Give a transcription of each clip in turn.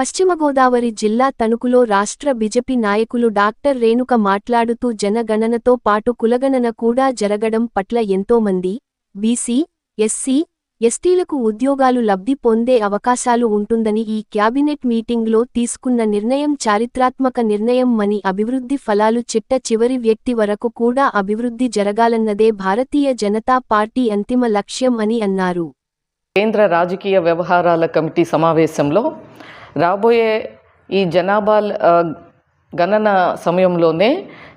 పశ్చిమ గోదావరి జిల్లా తణుకులో రాష్ట్ర బిజెపి నాయకులు డాక్టర్ రేణుక మాట్లాడుతూ జనగణనతో పాటు కులగణన కూడా జరగడం పట్ల ఎంతోమంది బీసీ ఎస్సీ ఎస్టీలకు ఉద్యోగాలు లబ్ధి పొందే అవకాశాలు ఉంటుందని ఈ క్యాబినెట్ మీటింగ్లో తీసుకున్న నిర్ణయం చారిత్రాత్మక నిర్ణయం మని అభివృద్ధి ఫలాలు చిట్ట చివరి వ్యక్తి వరకు కూడా అభివృద్ధి జరగాలన్నదే భారతీయ జనతా పార్టీ అంతిమ లక్ష్యం అని అన్నారు. కేంద్ర రాజకీయ వ్యవహారాల కమిటీ సమావేశంలో రాబోయే ఈ జనాభా గణన సమయంలోనే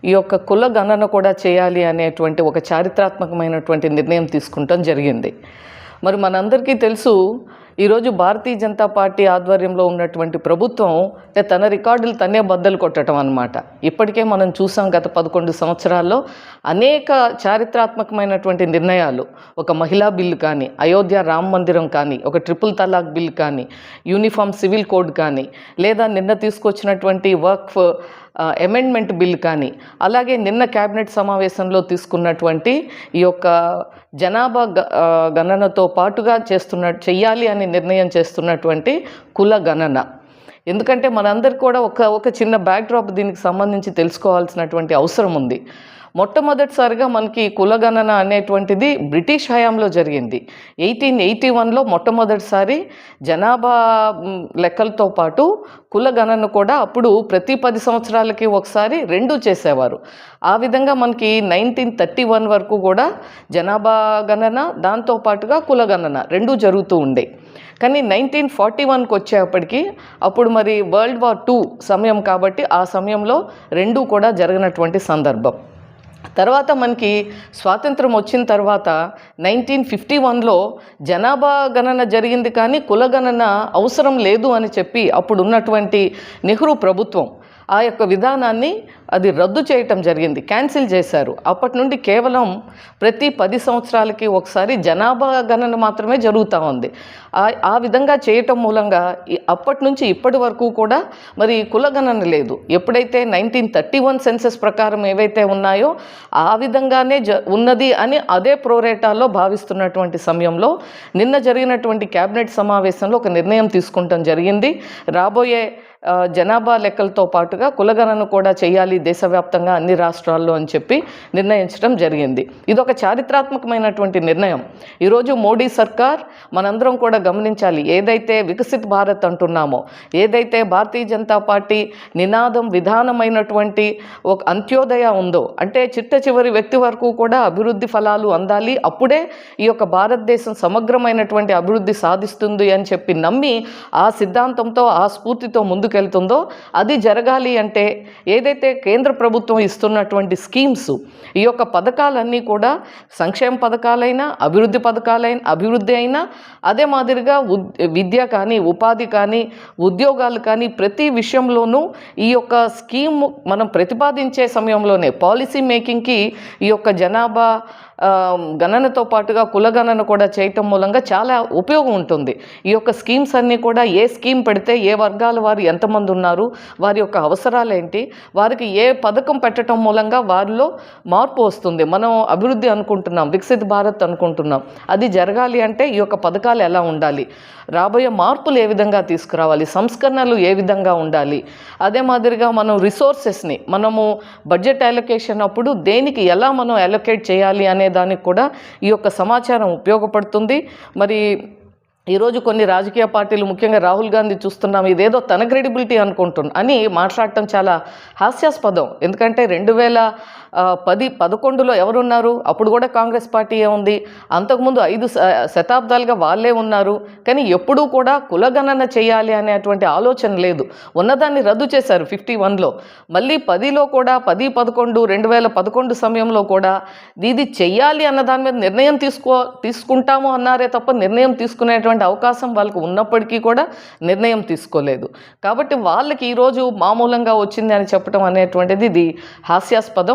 ఈ యొక్క కుల గణన కూడా చేయాలి అనేటువంటి ఒక చారిత్రాత్మకమైనటువంటి నిర్ణయం తీసుకుంటాం జరిగింది. మరి మనందరికీ తెలుసు ఈరోజు భారతీయ జనతా పార్టీ ఆధ్వర్యంలో ఉన్నటువంటి ప్రభుత్వం తన రికార్డులు తనే బద్దలు కొట్టడం అనమాట ఇప్పటికే మనం చూసాం గత పదకొండు సంవత్సరాల్లో అనేక చారిత్రాత్మకమైనటువంటి నిర్ణయాలు. ఒక మహిళా బిల్లు కానీ అయోధ్య రామ మందిరం కానీ ఒక ట్రిపుల్ తలాక్ బిల్ కానీ యూనిఫామ్ సివిల్ కోడ్ కానీ లేదా నిన్న తీసుకొచ్చినటువంటి వర్క్ అమెండ్మెంట్ బిల్ కానీ అలాగే నిన్న క్యాబినెట్ సమావేశంలో తీసుకున్నటువంటి ఈ యొక్క జనాభా గ- గణనతో పాటుగా చేస్తున్న చెయ్యాలి అని నిర్ణయం చేస్తున్నటువంటి కుల గణన. ఎందుకంటే మనందరికీ కూడా ఒక ఒక చిన్న బ్యాక్డ్రాప్ దీనికి సంబంధించి తెలుసుకోవాల్సినటువంటి అవసరం ఉంది. మొట్టమొదటిసారిగా మనకి కులగణన అనేటువంటిది బ్రిటిష్ హయాంలో జరిగింది. ఎయిటీన్ ఎయిటీ వన్లో మొట్టమొదటిసారి జనాభా లెక్కలతో పాటు కులగణన కూడా అప్పుడు ప్రతి పది సంవత్సరాలకి ఒకసారి రెండు చేసేవారు. ఆ విధంగా మనకి నైన్టీన్ థర్టీ వన్ వరకు కూడా జనాభా గణన దాంతో పాటుగా కులగణన రెండు జరుగుతూ ఉండే. కానీ నైన్టీన్ ఫార్టీ వన్కి వచ్చేప్పటికి అప్పుడు మరి వరల్డ్ వార్ టూ సమయం కాబట్టి ఆ సమయంలో రెండూ కూడా జరిగినటువంటి సందర్భం. తర్వాత మనకి స్వాతంత్రం వచ్చిన తర్వాత నైన్టీన్ ఫిఫ్టీ వన్లో జనాభా గణన జరిగింది కానీ కుల గణన అవసరం లేదు అని చెప్పి అప్పుడు ఉన్నటువంటి నెహ్రూ ప్రభుత్వం ఆ యొక్క విధానాన్ని అది రద్దు చేయటం జరిగింది. క్యాన్సిల్ చేశారు. అప్పటి నుండి కేవలం ప్రతి పది సంవత్సరాలకి ఒకసారి జనాభా గణన మాత్రమే జరుగుతూ ఉంది. ఆ విధంగా చేయటం మూలంగా అప్పటి నుంచి ఇప్పటి వరకు కూడా మరి కుల గణన లేదు. ఎప్పుడైతే నైన్టీన్ థర్టీ వన్ సెన్సెస్ ప్రకారం ఏవైతే ఉన్నాయో ఆ విధంగానే జ ఉన్నది అని అదే ప్రోరేటాలో భావిస్తున్నటువంటి సమయంలో నిన్న జరిగినటువంటి కేబినెట్ సమావేశంలో ఒక నిర్ణయం తీసుకుంటాం జరిగింది. రాబోయే జనాభా లెక్కలతో పాటుగా కులగణన కూడా చేయాలి దేశవ్యాప్తంగా అన్ని రాష్ట్రాల్లో అని చెప్పి నిర్ణయించడం జరిగింది. ఇది ఒక చారిత్రాత్మకమైనటువంటి నిర్ణయం. ఈరోజు మోడీ సర్కార్ మనందరం కూడా గమనించాలి ఏదైతే వికసిత్ భారత్ అంటున్నామో ఏదైతే భారతీయ జనతా పార్టీ నినాదం విధానమైనటువంటి ఒక అంత్యోదయ ఉందో అంటే చిట్ట చివరి వ్యక్తి వరకు కూడా అభివృద్ధి ఫలాలు అందాలి అప్పుడే ఈ యొక్క భారతదేశం సమగ్రమైనటువంటి అభివృద్ధి సాధిస్తుంది అని చెప్పి నమ్మి ఆ సిద్ధాంతంతో ఆ స్ఫూర్తితో ముందుకెళ్తుందో అది జరగాలి అంటే ఏదైతే కేంద్ర ప్రభుత్వం ఇస్తున్నటువంటి స్కీమ్స్ ఈ యొక్క పథకాలన్నీ కూడా సంక్షేమ పథకాలైనా అభివృద్ధి పథకాలైన అభివృద్ధి అయినా అదే మాదిరిగా విద్య కానీ ఉపాధి కానీ ఉద్యోగాలు కానీ ప్రతి విషయంలోనూ ఈ యొక్క స్కీమ్ మనం ప్రతిపాదించే సమయంలోనే పాలసీ మేకింగ్కి ఈ యొక్క జనాభా గణనతో పాటుగా కులగణన కూడా చేయటం మూలంగా చాలా ఉపయోగం ఉంటుంది. ఈ యొక్క స్కీమ్స్ అన్నీ కూడా ఏ స్కీమ్ పెడితే ఏ వర్గాల వారు ఎంతమంది ఉన్నారు వారి యొక్క అవసరాలు ఏంటి వారికి ఏ పథకం పెట్టడం మూలంగా వారిలో మార్పు వస్తుంది. మనం అభివృద్ధి అనుకుంటున్నాం వికసిత్ భారత్ అనుకుంటున్నాం. అది జరగాలి అంటే ఈ యొక్క పథకాలు ఎలా ఉండాలి? రాబోయే మార్పులు ఏ విధంగా తీసుకురావాలి? సంస్కరణలు ఏ విధంగా ఉండాలి? అదే మాదిరిగా మనం రిసోర్సెస్ని మనము బడ్జెట్ అలొకేషన్ అప్పుడు దేనికి ఎలా మనం అలొకేట్ చేయాలి అనే దానికి కూడా ఈ యొక్క సమాచారం ఉపయోగపడుతుంది. మరి ఈరోజు కొన్ని రాజకీయ పార్టీలు ముఖ్యంగా రాహుల్ గాంధీ చూస్తున్నాం ఇదేదో తన క్రెడిబిలిటీ అనుకుంటున్నా అని మాట్లాడటం చాలా హాస్యాస్పదం. ఎందుకంటే రెండు వేల పది పదకొండులో ఎవరున్నారు? అప్పుడు కూడా కాంగ్రెస్ పార్టీయే ఉంది? అంతకుముందు ఐదు శతాబ్దాలుగా వాళ్ళే ఉన్నారు. కానీ ఎప్పుడూ కూడా కులగణన చేయాలి అనేటువంటి ఆలోచన లేదు. ఉన్నదాన్ని రద్దు చేశారు ఫిఫ్టీ వన్లో. మళ్ళీ పదిలో కూడా పది పదకొండు రెండు వేల పదకొండు సమయంలో కూడా ఇది చెయ్యాలి అన్న దాని మీద నిర్ణయం తీసుకో తీసుకుంటాము అన్నారే తప్ప నిర్ణయం తీసుకునేటువంటి అవకాశం వాళ్ళకు ఉన్నప్పటికీ కూడా నిర్ణయం తీసుకోలేదు. కాబట్టి వాళ్ళకి ఈరోజు మామూలంగా వచ్చింది అని చెప్పడం అనేటువంటిది ఇది హాస్యాస్పదం.